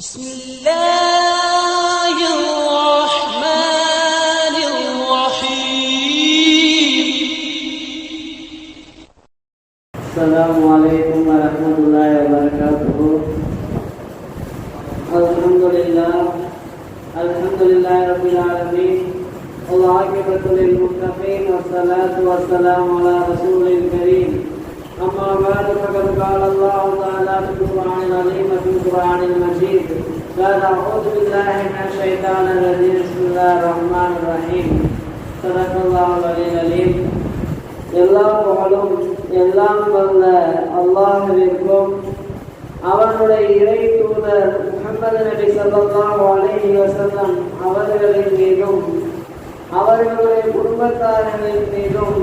بسم الله الرحمن الرحيم صدق الله العلي العليم எல்லா புகழும் எல்லாம் வல்ல அல்லாஹுவிற்கும் அவனுடைய இறை தூதர் முகமது நபி ஸல்லல்லாஹு அலைஹி வஸல்லம் அவர்களின் மீதும் அவர்களுடைய குடும்பத்தார்களின் மீதும்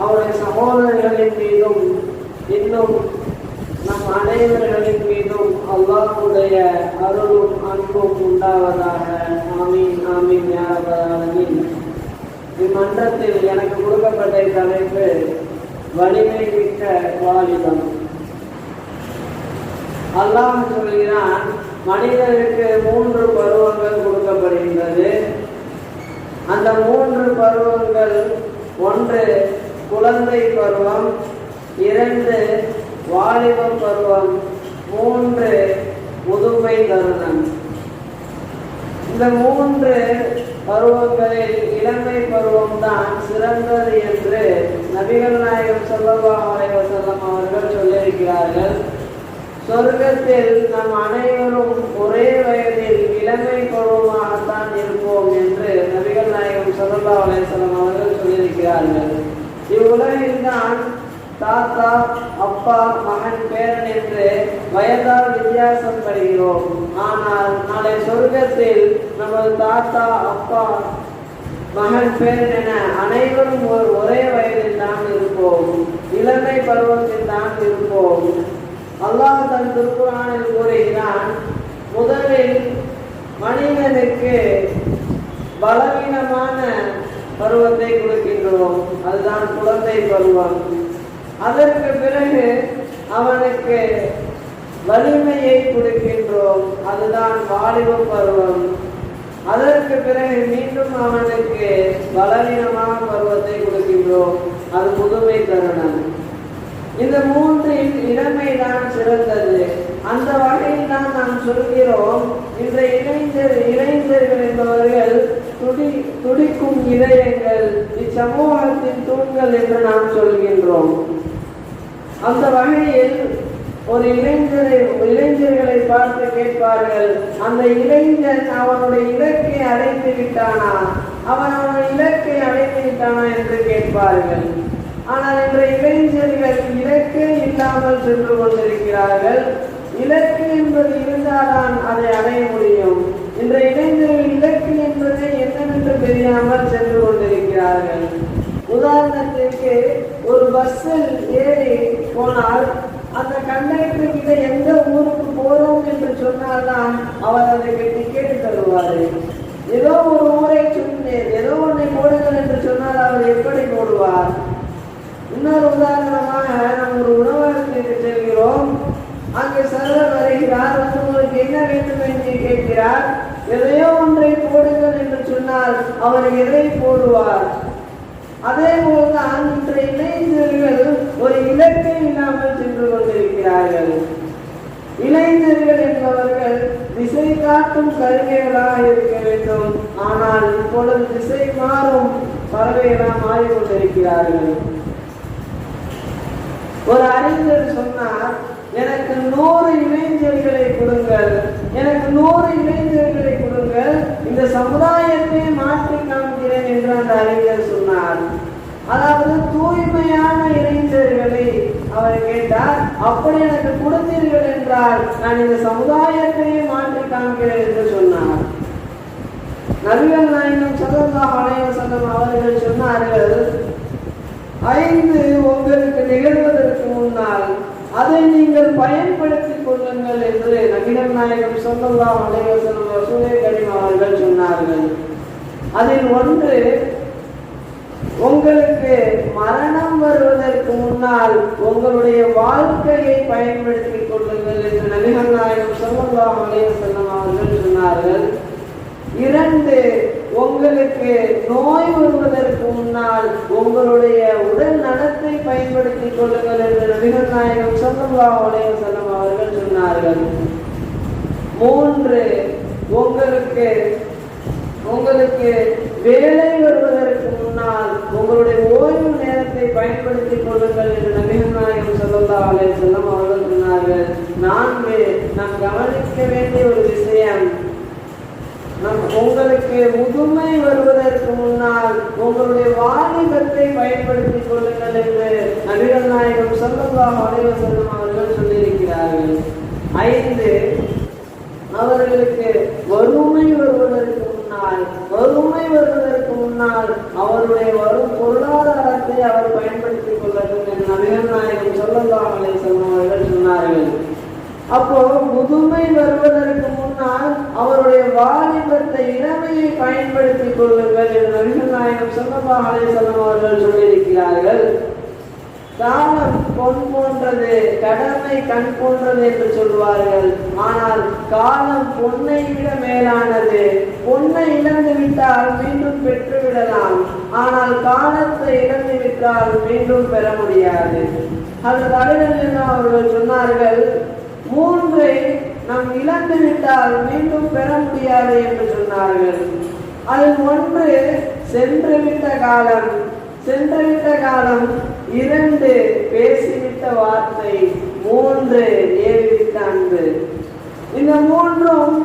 அவருடைய சகோதரர்களின் மீதும் இன்னும் நம் அனைவர்களின் மீதும் அல்லாஹுடைய அருளும் அன்பும் உண்டாவதாக. ஆமீன் ஆமீன் யா இம்மன்றத்தில் எனக்கு கொடுக்கப்பட்ட தலைப்பு வலிமை மிக்க வாலிபம். அல்லாஹ் சொல்கிறான் மனிதனுக்கு மூன்று பருவங்கள் கொடுக்கப்படுகின்றது. அந்த மூன்று பருவங்கள் ஒன்று குழந்தை பருவம் இரண்டு வாலிப பருவம் மூன்று முதுமை தருணம் இந்த மூன்று பருவங்களில் இளமை பருவம் தான் சிறந்தது என்று நபிகள் நாயகம் ஸல்லல்லாஹு அலைஹி அவர்கள் சொல்லியிருக்கிறார்கள். சொர்க்கத்தில் நம் அனைவரும் ஒரே வயதில் இளமை பருவமாகத்தான் இருப்போம் என்று நபிகள் நாயகம் ஸல்லல்லாஹு அலைஹி அவர்கள் சொல்லியிருக்கிறார்கள். இவ்வுலகில் தான் தாத்தா அப்பா மகன் பேரன் என்று வயதால் வித்தியாசம் படுகிறோம் ஆனால் நாளை சொர்க்கத்தில் நமது தாத்தா அப்பா மகன் பேரன் என அனைவரும் ஒரு ஒரே வயதில் தான் இருப்போம். இளமை பருவத்தில் தான் இருப்போம். அல்லாஹ் தன் திருக்குறானில் கூறுகிறான் முதலில் மனிதனுக்கு பலவீனமான பருவத்தை கொடுக்கின்றோம். அதுதான் குழந்தை பருவம். அதற்கு பிறகு அவனுக்கு வலிமையை கொடுக்கின்றோம். அதுதான் வாலிப பருவம். அதற்கு பிறகு மீண்டும் அவனுக்கு பலவீனமான பருவத்தை கொடுக்கின்றோம். அது முதுமை தருணம். இந்த மூன்றில் இளமை தான் சிறந்தது. அந்த வகையில் தான் நாம் சொல்கிறோம் இந்த இளைஞர் இளைஞர்கள் என்பவர்கள் துடி துடிக்கும் இதயங்கள் இச்சமூகத்தின் தூண்கள் என்று நாம் சொல்கின்றோம். அந்த வகையில் ஒரு இளைஞரை இளைஞர்களை பார்த்து கேட்பார்கள். அந்த இளைஞன் அவனுடைய இலக்கை அடைந்து விட்டானா? அவன் அவனுடைய இலக்கை அடைந்து விட்டானா என்று கேட்பார்கள். ஆனால் இன்று இளைஞர்கள் இலக்கே இல்லாமல் சென்று கொண்டிருக்கிறார்கள். இலக்கு என்பது இருந்தால்தான் அதை அடைய முடியும். இன்ற இளைஞர்கள் இலக்கு என்பது என்னவென்று தெரியாமல் சென்று கொண்டிருக்கிறார்கள். உதாரணத்திற்கு ஒரு பஸ்ஸில் ஏறி போனால் அந்த கண்டக்டர் கிட்ட எந்த ஊருக்கு போறோம் என்று சொன்னால்தான் அவர் அதற்கு டிக்கெட் தருவார். ஏதோ ஒரு ஊரை சொன்னேன் ஏதோ ஒன்றை போடுங்கள் என்று சொன்னால் அவர் எப்படி போடுவார்? இன்னொரு உதாரணமாக நம்ம ஒரு உணவகத்திற்கு செல்கிறோம். அங்கே சர்வர் வருகிறார் வந்து உங்களுக்கு என்ன வேண்டும் என்று கேட்கிறார்? எதையோ ஒன்றை போடுங்கள் என்று சொன்னால் அவர் எதை போடுவார்? அதே போல இன்றைய இளைஞர்கள் ஒரு இலக்கை இல்லாமல் சென்று கொண்டிருக்கிறார்கள். இளைஞர்கள் என்பவர்கள் திசை காட்டும் கருவிகளாக இருக்க வேண்டும். ஆனால் இப்பொழுது திசை மாறும் பறவைகளாக மாறிக்கொண்டிருக்கிறார்கள். ஒரு அறிஞர் சொன்னார் எனக்கு நூறு இளைஞர்களை கொடுங்கள். எனக்கு நூறு இளைஞர்களை கொடுங்கள் இந்த சமுதாயத்தை மாற்றி காண்கிறேன் என்று அந்த அறிஞர் சொன்னார். அதாவது தூய்மையான இளைஞர்களை அவர் கேட்டார். அப்படி எனக்கு கொடுத்தீர்கள் என்றால் நான் இந்த சமுதாயத்தையே மாற்றி காண்கிறேன் என்று சொன்னார். நபிகள் நாயகம் சதந்தா அலைய சங்கம் அவர்கள் சொன்னார்கள் ஐந்து உங்களுக்கு நிகழ்வதற்கு முன்னால் அதை நீங்கள் பயன்படுத்திக் கொள்ளுங்கள் என்று நபிகள் நாயகம் சொல்லலாம் அலைவசனம் ரசூலே அவர்கள் சொன்னார்கள். அதில் ஒன்று உங்களுக்கு மரணம் வருவதற்கு முன்னால் உங்களுடைய வாழ்க்கையை பயன்படுத்திக் கொள்ளுங்கள் என்று நபிகள் நாயகம் சொல்லலாம் அலைஹி அவர்கள் சொன்னார்கள். இரண்டு உங்களுக்கு நோய் வருவதற்கு முன்னால் உங்களுடைய உடல் நலத்தை பயன்படுத்திக் கொள்ளுங்கள் என்று நபிகள் நாயகம் ஸல்லல்லாஹு உலக வஸல்லம் அவர்கள் சொன்னார்கள் மூன்று உங்களுக்கு உங்களுக்கு வேலை வருவதற்கு முன்னால் உங்களுடைய ஓய்வு நேரத்தை பயன்படுத்திக் கொள்ளுங்கள் என்று நபிகள் நாயகம் ஸல்லல்லாஹு உலக வஸல்லம் அவர்கள் சொன்னார்கள். நான்கு நாம் கவனிக்க வேண்டிய ஒரு விஷயம் நம் உங்களுக்கு முதுமை வருவதற்கு முன்னால் உங்களுடைய வாலிபத்தை பயன்படுத்திக் கொள்ளுங்கள் என்று நபிகள் நாயகம் ஸல்லல்லாஹு அலைஹி அவர்கள் சொல்லியிருக்கிறார்கள். ஐந்து அவர்களுக்கு வறுமை வருவதற்கு முன்னால் வறுமை வருவதற்கு முன்னால் அவருடைய வரும் பொருளாதாரத்தை அவர் பயன்படுத்திக் கொள்ளட்டும் என்று நபிகள் நாயகம் ஸல்லல்லாஹு அலைஹி அவர்கள் சொன்னார்கள். அப்போ முதுமை வருவதற்கு சொன்னால் அவருடைய வாலிபத்தை இளமையை பயன்படுத்திக் கொள்ளுங்கள் என்று நபிகள் நாயகம் ஸல்லல்லாஹு அவர்கள் சொல்லியிருக்கிறார்கள். காலம் பொன் போன்றது கடமை கண் போன்றது என்று சொல்வார்கள். ஆனால் காலம் பொன்னை விட மேலானது பொன்னை இழந்து விட்டால் மீண்டும் பெற்று விடலாம். ஆனால் காலத்தை இழந்து விட்டால் மீண்டும் பெற முடியாது. அது தலைவர்கள் அவர்கள் சொன்னார்கள் மூன்றை நாம் இழந்து விட்டால் மீண்டும் பெற முடியாது என்று சொன்னார்கள். அதில் ஒன்று சென்று விட்ட காலம் சென்றுவிட்ட காலம் இரண்டு பேசிவிட்ட வார்த்தை மூன்று ஏறிவிட்ட அன்பு. இந்த மூன்றும்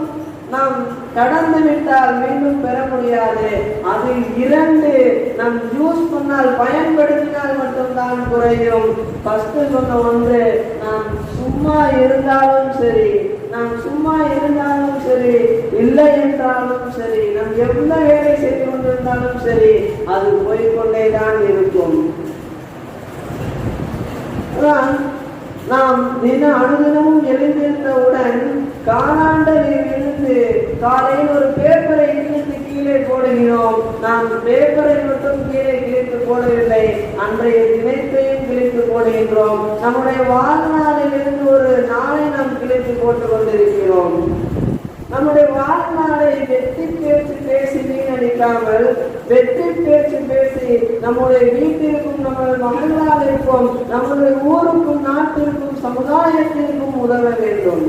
நாம் கடந்து விட்டால் மீண்டும் பெற முடியாது. அது இரண்டு நாம் யூஸ் பண்ணால் பயன்படுத்தினால் மட்டும்தான் குறையும். ஃபர்ஸ்ட் சொன்ன ஒன்று நாம் சும்மா இருந்தாலும் சரி நாம் சும்மா இருந்தாலும் சரி இல்லை என்றாலும் சரி நாம் எவ்வளவு வேலை செய்து கொண்டிருந்தாலும் சரி அது போய்கொண்டே தான் இருக்கும். நாம் தின அனுதினமும் எழுந்திருந்தவுடன் காலாண்டலில் இருந்து காலையில் ஒரு பேப்பரை கீழே போடுகிறோம். நாம் பேப்பரை மட்டும் கீழே கிழித்து போடவில்லை. அன்றைய தினத்தையும் கிழித்து போடுகின்றோம். நம்முடைய வாழ்நாளில் இருந்து ஒரு நாளை நாம் கிழித்து போட்டுக் கொண்டிருக்கிறோம். நம்முடைய வாழ்நாளை வெற்றி பேச்சு பேசி வீணடிக்காமல் வெற்றி பேச்சு பேசி நம்முடைய வீட்டிற்கும் நம்முடைய மகளாவிற்கும் நம்முடைய ஊருக்கும் நாட்டிற்கும் சமுதாயத்திற்கும் உதவ வேண்டும்.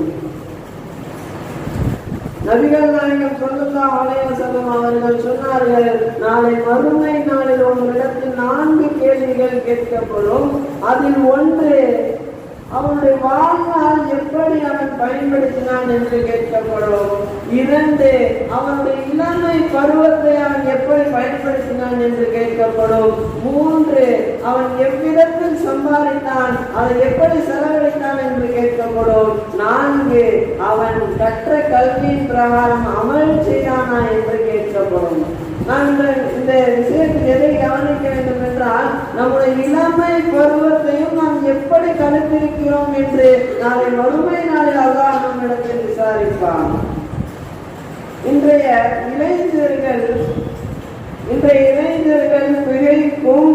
நபிகள் நாயகம் சொல்லுல்லா அலைய செல்லும் அவர்கள் சொன்னார்கள் நாளை மறுமை நாளில் உங்களிடத்தில் நான்கு கேள்விகள் கேட்கப்படும். அதில் ஒன்று அவனுடைய வாழ்நாள் எப்படி அவன் பயன்படுத்தினான் என்று கேட்கப்படும். இரண்டு அவனுடைய இளமை பருவத்தை அவன் எப்படி பயன்படுத்தினான் என்று கேட்கப்படும். மூன்று அவன் எவ்விடத்தில் சம்பாதித்தான் அதை எப்படி செலவழித்தான் என்று கேட்கப்படும். நான்கு அவன் கற்ற கல்வியின் பிரகாரம் அமல் செய்தானா என்று கேட்கப்படும். நான் இந்த இந்த விஷயத்தில் எதை கவனிக்க வேண்டும் என்றால் நம்முடைய இளமை பருவத்தையும் நாம் எப்படி கணித்திருக்கிறோம் என்று நாளை மறுமை நாளை அல்லாஹ் நம்மிடத்தில் விசாரிப்பான். இன்றைய இளைஞர்கள் இன்றைய இளைஞர்கள் பிழைக்கும்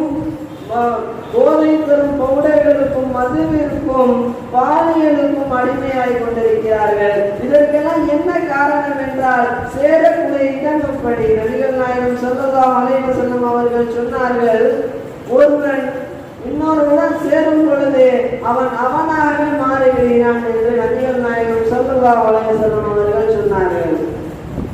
போதை தரும் பவுடர்களுக்கும் மதுவிற்கும் பாலியலுக்கும் அடிமையாய் கொண்டிருக்கிறார்கள். இதற்கெல்லாம் என்ன காரணம் என்றால் சேரக்கூடிய இடங்கப்படி நபிகள் நாயகம் சொல்லதா அலைவ செல்லும் அவர்கள் சொன்னார்கள் ஒருவன் இன்னொருவன் சேரும் பொழுது அவன் அவனாக மாறிவிடுகிறான் என்று நபிகள் நாயகம் சொல்லதா அலைவ செல்லும் அவர்கள் சொன்னார்கள்.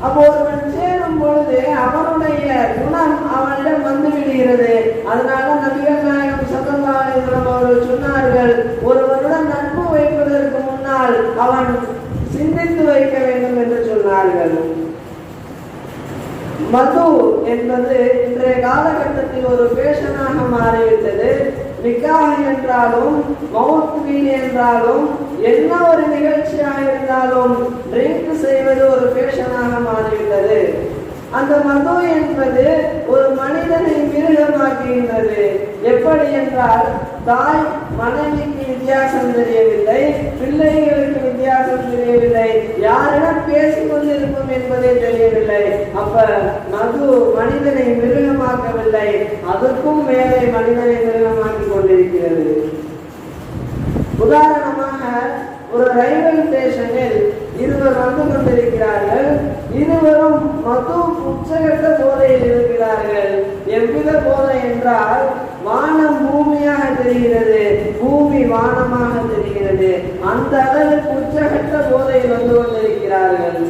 அப்போ ஒருவன் சேரும் பொழுது அவனுடைய குணம் அவனிடம் வந்து விடுகிறது. அதனால நபிகள் நாயகம் சத்தந்தாயம் அவர்கள் சொன்னார்கள் ஒருவனுடன் நட்பு வைப்பதற்கு முன்னால் அவன் சிந்தித்து வைக்க வேண்டும் என்று சொன்னார்கள் மது என்பது இன்றைய காலகட்டத்தில் ஒரு பேஷனாக மாறிவிட்டது. நிக்காஹ் என்றாலும் மவுத் வீல் என்றாலும் என்ன ஒரு நிகழ்ச்சியாக இருந்தாலும் ட்ரிங்க் செய்வது ஒரு ஃபேஷனாக மாறிவிட்டது. அந்த மது என்பது ஒரு மனிதனை மிருகமாக்குகின்றது. எப்படி என்றால் தாய் மனைவிக்கு வித்தியாசம் தெரியவில்லை பிள்ளைகளுக்கு வித்தியாசம் தெரியவில்லை யாரிடம் பேசிக் கொண்டிருக்கும் என்பதே தெரியவில்லை. அப்ப மது மனிதனை மிருகமாக்கவில்லை. அதற்கும் மேலே மனிதனை மிருகமாக்கி கொண்டிருக்கிறது. உதாரணமாக ஒரு ரயில்வே ஸ்டேஷனில் இருவர் வந்து கொண்டிருக்கிறார்கள். இருவரும் மது உச்சகட்ட போதையில் இருக்கிறார்கள். எவ்வித போதை என்றால் வானம் பூமியாக தெரிகிறது. பூமி வானமாக தெரிகிறது. அந்த அளவுக்கு உச்சகட்ட போதையில் வந்து கொண்டிருக்கிறார்கள்.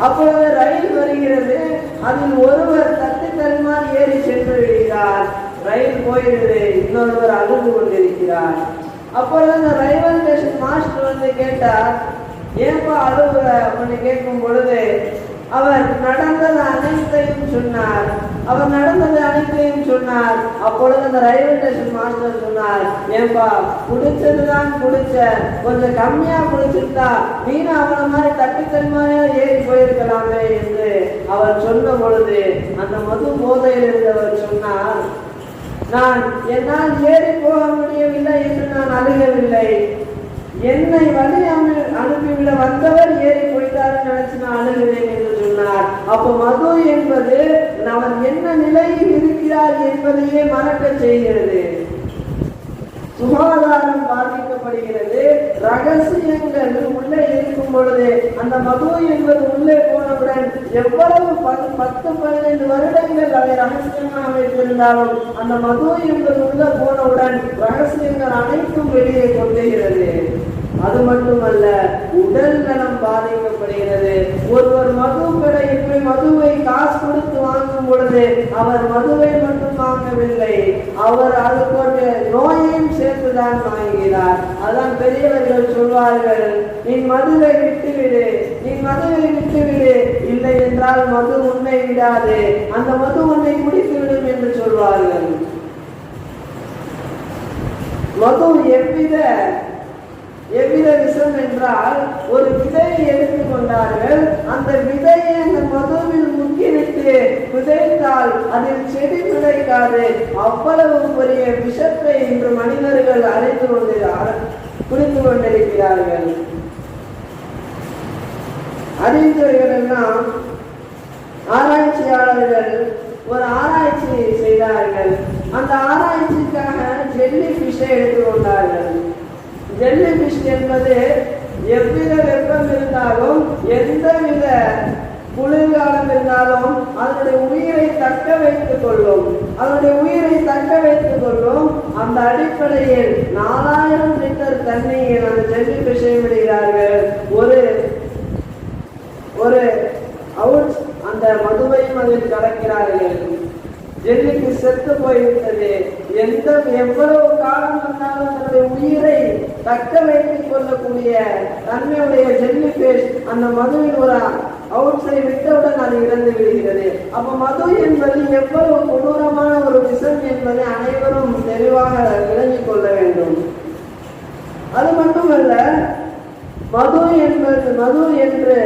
அப்பொழுது ரயில் வருகிறது. அதில் ஒருவர் தட்டு தடுமாறி ஏறி சென்று விடுகிறார். ரயில் போயிடுது இன்னொருவர் அழுது கொண்டிருக்கிறார். அப்பொழுது அந்த ரயில்வே ஸ்டேஷன் மாஸ்டர் வந்து கேட்டார் ஏன்பா அழுகுற? அப்படின்னு கேட்கும் பொழுது அவர் நடந்தது அனைத்தையும் சொன்னார். அவர் நடந்தது அனைத்தையும் சொன்னார். அப்பொழுது அந்த ரயில்வே ஸ்டேஷன் மாஸ்டர் சொன்னார் ஏன்பா குடிச்சதுதான் குடிச்ச கொஞ்சம் கம்மியா குடிச்சிருந்தா நீனும் அவனை மாதிரி தட்டி தன்மையா ஏறி போயிருக்கலாமே என்று அவர் சொன்ன பொழுது அந்த மது போதையில் இருந்தவர் சொன்னார் நான் என்னால் ஏறி போக முடியவில்லை என்று நான் அழுகவில்லை. என்னை வழி அனு- அனுப்பிவிட வந்தவர் ஏறி போயிட்டார் நினைச்சு நான் அழுகிறேன் என்று சொன்னார். அப்போ மது என்பது அவன் என்ன நிலையில் இருக்கிறார் என்பதையே மறக்க செய்கிறது. சுகாதாரம் பாதிக்கப்படுகிறது. ரகசியங்கள் உள்ளே இருக்கும் பொழுது அந்த மது என்பது உள்ளே போனவுடன் எவ்வளவு பத்து பத்து பதினைந்து வருடங்கள் அதை ரகசியமாக வைத்திருந்தாலும் அந்த மது என்பது உள்ளே போனவுடன் ரகசியங்கள் அனைத்தும் வெளியே கொண்டுகிறது அது மட்டுமல்ல உடல் நலம் பாதிக்கப்படுகிறது. ஒருவர் மது கடையில் மதுவை காசு கொடுத்து வாங்கும் பொழுது அவர் மதுவை மட்டும் வாங்கவில்லை. அவர் அதுக்கு ஒரு நோயையும் சேர்த்துதான் வாங்குகிறார். அதான் பெரியவர்கள் சொல்வார்கள் நீ மதுவை விட்டுவிடு நீ மதுவை விட்டுவிடு. இல்லை என்றால் மது உன்னை விடாது. அந்த மது உன்னை குடித்துவிடும் என்று சொல்வார்கள். மது எவ்வித எவ்வித விஷம் என்றால் ஒரு விதையை எடுத்துக்கொண்டார்கள் அந்த விதையை அந்த மதுவில் முக்கிவிட்டு விதைத்தால் அதில் செடி பிழைக்காது அவ்வளவு பெரிய விஷத்தை இன்று மனிதர்கள் அறிந்து கொண்டு புரிந்து கொண்டிருக்கிறார்கள். அறிஞர்கள் எல்லாம் ஆராய்ச்சியாளர்கள் ஒரு ஆராய்ச்சி செய்தார்கள். அந்த ஆராய்ச்சிக்காக ஜெல்லி ஃபிஷ்ஷை எடுத்துக்கொண்டார்கள் ஜெல்லி ஃபிஷ் என்பது எவ்வித வெப்பம் இருந்தாலும் எந்தவித குளிர்காலம் இருந்தாலும் அதனுடைய உயிரை தக்க வைத்துக் கொள்ளும். அதனுடைய உயிரை தக்க வைத்துக் கொள்ளும். அந்த அடிப்படையில் நாலாயிரம் லிட்டர் தண்ணியை அந்த ஜெல்லி பிஷை விடுகிறார்கள். ஒரு ஒரு அவுட் அந்த மதுவையும் அதில் கலக்கிறார்கள். ஜெல்லிக்கு செத்து போயிருந்தது? எந்த எவ்வளவு காலம் வந்தாலும் தன்னுடைய உயிரை தக்க வைத்துக் கொள்ளக்கூடிய தன்மையுடைய ஜெல்லி பேஷ் அந்த மதுவின் ஒரு அவுட்ஸை விட்டவுடன் அது இறந்து விடுகிறது. அப்ப மது என்பது எவ்வளவு கொடூரமான ஒரு விஷம் என்பதை அனைவரும் தெளிவாக விளங்கிக் கொள்ள வேண்டும். அது மட்டுமல்ல மது என்பது மது என்று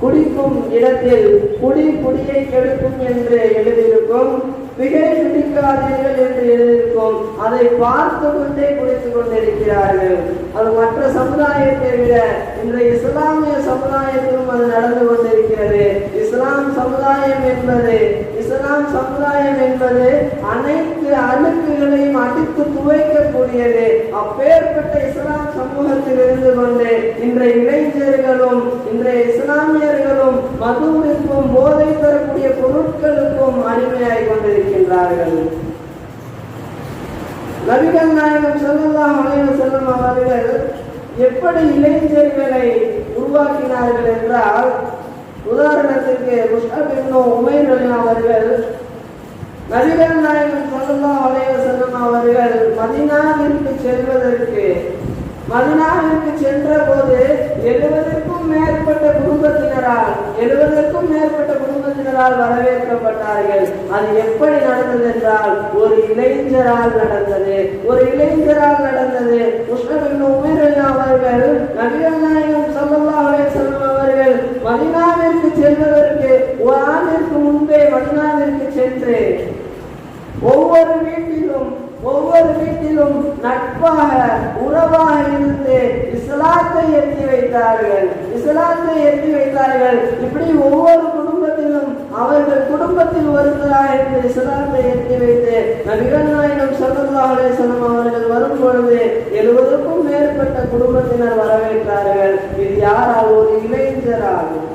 குடிக்கும் இடத்தில் குடி குடியை கெடுக்கும் என்று எழுதியிருக்கும் மிகை பிடிக்காதீர்கள் என்று எழுதியிருக்கும். அதை பார்த்து கொண்டே குடித்துக் கொண்டிருக்கிறார்கள். அது மற்ற சமுதாயத்தை விட இன்றைய இஸ்லாமிய சமுதாயத்திலும் அது நடந்து கொண்டிருக்கிறது. இஸ்லாம் சமுதாயம் என்பது இஸ்லாம் சமுதாயம் என்பது அனைத்து அழுக்குகளையும் அடித்து துவைக்கக்கூடியது அப்பேற்பட்ட இஸ்லாம் சமூகத்தில் இருந்து கொண்டு இன்றைய இளைஞர்களும் இன்றைய இஸ்லாமியர்களும் மதுவிற்கும் போதை தரக்கூடிய பொருட்களுக்கும் அடிமையாய் கொண்டிருக்கின்றார்கள் நபிகள் நாயகம் ஸல்லல்லாஹு அலைஹி செல்லும் அவர்கள் எப்படி இளைஞர்களை உருவாக்கினார்கள் என்றால் உதாரணத்திற்கு முஸ்தப் இப்னு அவர்கள் நபிகள் நாயகம் ஸல்லல்லாஹு அலைஹி செல்லும் அவர்கள் மதினாவிற்கு செல்வதற்கு மதுனாவிற்கு சென்ற போது எழுபதற்கும் மேற்பட்ட குடும்பத்தினரால் எழுபதற்கும் மேற்பட்ட குடும்பத்தினரால் வரவேற்கப்பட்டார்கள். அது எப்படி நடந்தது என்றால் ஒரு இளைஞரால் நடந்தது. ஒரு இளைஞரால் நடந்தது. முஸ்லிம் உமர் அவர்கள் நபிகள் நாயகம் ஸல்லல்லாஹு அலைஹி அவர்கள் மதினாவிற்கு செல்வதற்கு ஒரு ஆண்டிற்கு முன்பே மதினாவிற்கு சென்று ஒவ்வொரு வீட்டிலும் ஒவ்வொரு வீட்டிலும் நட்பாக உறவாக இருந்து இஸ்லாத்தை எட்டி வைத்தார்கள். இஸ்லாத்தை ஏற்றி வைத்தார்கள். இப்படி ஒவ்வொரு குடும்பத்திலும் அவர்கள் குடும்பத்தில் ஒருவராக என்று இஸ்லாத்தை எட்டி வைத்து நபிகள் நாயகம் ஸல்லல்லாஹு அவர்கள் வரும் பொழுது எழுபதுக்கும் மேற்பட்ட குடும்பத்தினர் வரவேற்றார்கள். இது யாரால் ஒரு இளைஞராகும்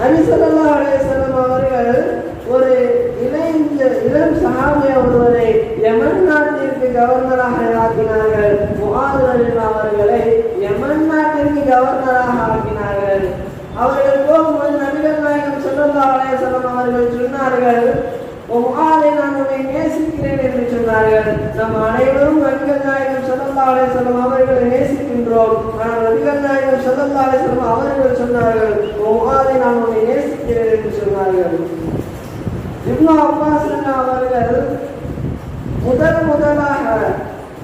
நபி ஸல்லல்லாஹு அலைஹி அவர்கள் ஒரு இளைஞ இளம் சகாமிய ஒருவரை யமன் நாட்டிற்கு கவர்னராக ஆக்கினார்கள். முஹாஜிரின் அவர்களை யமன் நாட்டிற்கு கவர்னராக ஆக்கினார்கள். அவர்கள் போகும்போது நபிகள் நாயகம் ஸல்லல்லாஹு அலைஹி அவர்கள் சொன்னார்கள் முஹாஜை நான் உன்னை நேசிக்கிறேன் என்று சொன்னார்கள். நம் அனைவரும் நபிகள் நாயகம் ஸல்லல்லாஹு அலைஹி அவர்களை நேசிக்கின்றோம். ஆனால் நபிகள் நாயகம் ஸல்லல்லாஹு அலைஹி அவர்கள் சொன்னார்கள் முஹாஜை நான் உன்னை நேசிக்கிறேன் என்று சொன்னார்கள். இப்னு அப்பாஸ் அவர்கள் முதல் முதலாக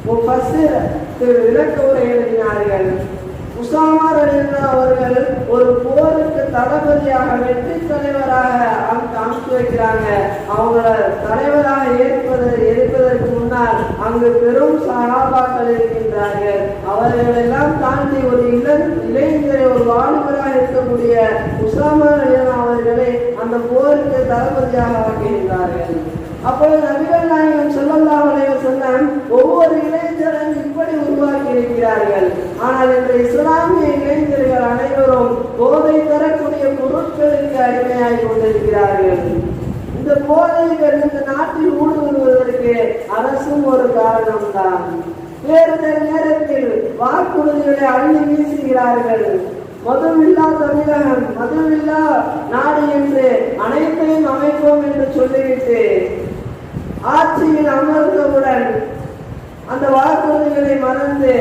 முஃபஸ்ஸிர் திரு விளக்க உரை எழுதினார்கள் உசாமார் ரலியல்லாஹு அவர்கள் ஒரு போருக்கு தளபதியாக வெற்றி தலைவராக அங்கு அனுப்பி வைக்கிறாங்க. அவங்கள தலைவராக ஏற்பது இருப்பதற்கு முன்னால் அங்கு பெரும் சகாபாக்கள் இருக்கின்றார்கள். அவர்களெல்லாம் தாண்டி ஒரு இளம் இளைஞரை ஒரு வாலிபராக இருக்கக்கூடிய உசாமார் ரலியல்லாஹு அவர்களை அந்த போருக்கு தளபதியாக ஆக்குகின்றார்கள் அப்பொழுது நபிகள் நாயகன் ஸல்லல்லாஹு அலைஹி ஒவ்வொரு இளைஞரும் இப்படி உருவாக்கி இருக்கிறார்கள் ஆனால் இன்று இஸ்லாமிய இளைஞர்கள் அனைவரும் போதை தரக்கூடிய பொருட்களுக்கு அடிமையாகி கொண்டிருக்கிறார்கள். இந்த போதைகள் இந்த நாட்டில் ஊடுருவதற்கு அரசும் ஒரு காரணம் தான் வேறு நேரத்தில் வாக்குறுதிகளை அள்ளி வீசுகிறார்கள். மதுவில்லா தமிழகம் மதுவில்லா நாடு என்று அனைத்து சொல்லிவிட்டு ஆட்சியில் அமர்ந்தவுடன் அந்த வாக்குறுதிகளை மறந்து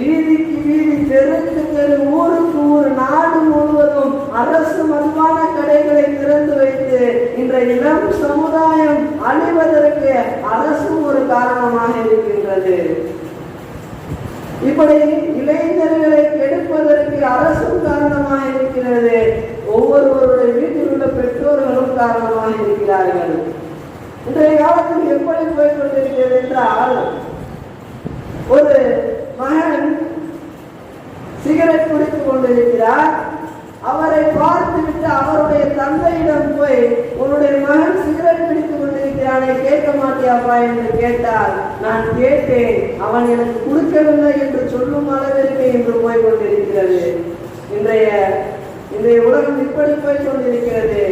வீதிக்கு வீதி தெருக்கு தெரு ஊருக்கு ஊர் நாடு முழுவதும் அரசு மதுபான கடைகளை திறந்து வைத்து இந்த இளம் சமுதாயம் அழிவதற்கு அரசும் ஒரு காரணமாக இருக்கின்றது. இப்படி இளைஞர்களை கெடுப்பதற்கு அரசும் காரணமாக இருக்கிறது ஒவ்வொருவருடைய வீட்டில் உள்ள பெற்றோர்களும் காரணமாக இருக்கிறார்கள். இன்றைய காலத்தில் எப்படி போய் கொண்டிருக்கிறது என்றால் ஒரு மகன் சிகரெட் குடித்துக் கொண்டிருக்கிறார். அவரை பார்த்துவிட்டு அவருடைய தந்தையிடம் போய் உன்னுடைய மகன் சிகரெட் பிடித்துக் கொண்டிருக்கிறானே கேட்க மாட்டியாப்பா? என்று கேட்டால் நான் கேட்டேன். அவன் எனக்கு கொடுக்கவில்லை என்று சொல்லும் அளவிற்கு இன்று போய் கொண்டிருக்கிறது. இன்றைய இன்றைய உலகம் இப்படி போய் கொண்டிருக்கிறது.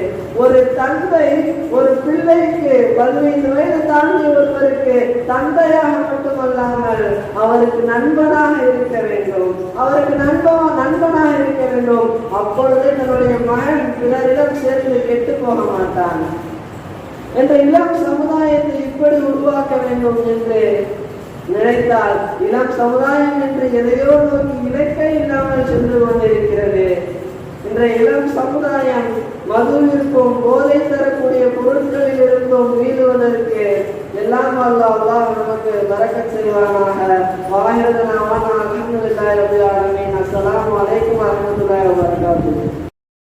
ஒரு தந்தை ஒரு பிள்ளைக்கு பதினைந்து வயது தாண்டி ஒருவருக்கு தந்தையாக மட்டுமல்லாமல் அவருக்கு நண்பனாக இருக்க வேண்டும். அவருக்கு நண்பன் நண்பனாக இருக்க வேண்டும். அப்பொழுது தன்னுடைய மகன் பிறரிடம் சேர்ந்து கெட்டு போக மாட்டான். என்ற இளம் சமுதாயத்தை இப்படி உருவாக்க வேண்டும் என்று நினைத்தால் இளம் சமுதாயம் என்று எதையோ நோக்கி இலக்கை இல்லாமல் சென்று கொண்டிருக்கிறது. இன்றைய இளம் சமுதாயம் மதுவிற்கும் போதை தரக்கூடிய பொருட்களில் இருந்தும் மீளுவதற்கு எல்லாம் வல்ல அல்லாஹ் நமக்கு மறக்க செய்வானாக. வாஹிரதனா வானா அல்ஹம்துலில்லாஹி ரப்பில் ஆலமீன். அஸ்ஸலாமு அலைக்கும் வரஹ்மத்துல்லாஹி வபரகாத்துஹு.